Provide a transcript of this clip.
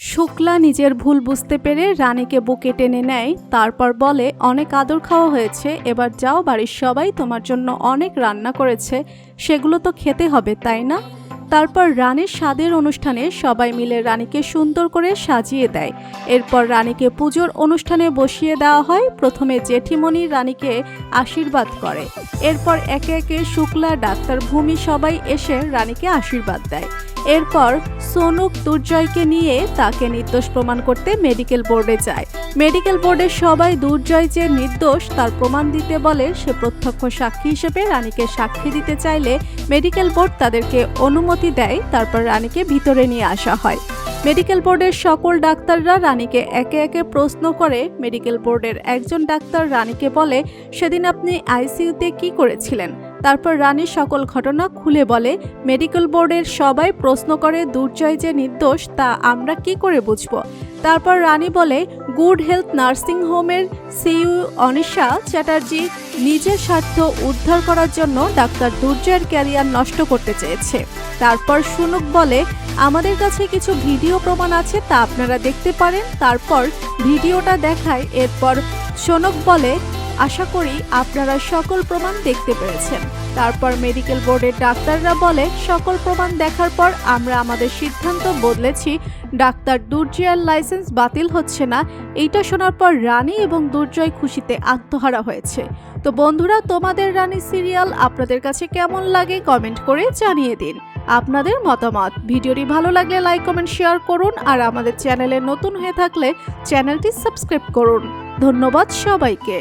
শুক্লা নিজের ভুল বুঝতে পেরে রানীকে বুকে টেনে নেয়, তারপর বলে, অনেক আদর খাওয়া হয়েছে, এবার যাও বাড়ির সবাই, তোমার জন্য অনেক রান্না করেছে, সেগুলো তো খেতে হবে, তাই না? তারপর রানীর স্বাদের অনুষ্ঠানে সবাই মিলে রানীকে সুন্দর করে সাজিয়ে দেয়। এরপর রানীকে পুজোর অনুষ্ঠানে বসিয়ে দেওয়া হয়, প্রথমে জেঠিমণি রানীকে আশীর্বাদ করে। এরপর একে একে শুক্লা, ডাক্তার, ভূমি সবাই এসে রানীকে আশীর্বাদ দেয়। এরপর সোনুক দুর্জয়কে নিয়ে তাকে নির্দোষ প্রমাণ করতে মেডিকেল বোর্ডে যায়। মেডিকেল বোর্ডের সবাই দুর্জয় যে নির্দোষ, তার প্রমাণ দিতে বলে সে প্রত্যক্ষ সাক্ষী হিসেবে রানীকে সাক্ষী দিতে চাইলে মেডিকেল বোর্ড তাদেরকে অনুমতি দেয়, তারপর রানীকে ভিতরে নিয়ে আসা হয়। মেডিকেল বোর্ডের সকল ডাক্তাররা রানীকে একে একে প্রশ্ন করে। মেডিকেল বোর্ডের একজন ডাক্তার রানীকে বলে, সেদিন আপনি আইসিইউতে কি করেছিলেন? তারপর রানী সকল ঘটনা খুলে বলে, মেডিকেল বোর্ডের সবাই প্রশ্ন করে দুর্জয় যে নির্দোষ, তা আমরা কি করে বুঝব? তারপর রানী বলে, গুড হেলথ নার্সিং হোমের সিইউ অনিশা চ্যাটার্জি নিজের স্বার্থ উদ্ধার করার জন্য ডাক্তার দুর্জয়ের ক্যারিয়ার নষ্ট করতে চেয়েছে। তারপর সুনুক বলে, আমাদের কাছে কিছু ভিডিও প্রমাণ আছে, তা আপনারা দেখতে পারেন। তারপর ভিডিওটা দেখায়, এরপর সোনক বলে আশা করি আপনারা সকল প্রমাণ দেখতে পেরেছেন। তারপর মেডিকেল বোর্ডের ডাক্তাররা বলে, সকল প্রমাণ দেখার পর আমরা আমাদের সিদ্ধান্ত বদলেছি। ডাক্তার দুর্জয়ের লাইসেন্স বাতিল হচ্ছে না। এইটা শোনার পর রানী এবং দুর্জয় খুশিতে আত্মহারা হয়েছে। তো বন্ধুরা, তোমাদের রানী সিরিয়াল আপনাদের কাছে কেমন লাগে কমেন্ট করে জানিয়ে দিন। আপনাদের মতামত। ভিডিওটি ভালো লাগলে লাইক, কমেন্ট, শেয়ার করুন আর আমাদের চ্যানেলে নতুন হয়ে থাকলে চ্যানেলটি সাবস্ক্রাইব করুন। ধন্যবাদ সবাইকে।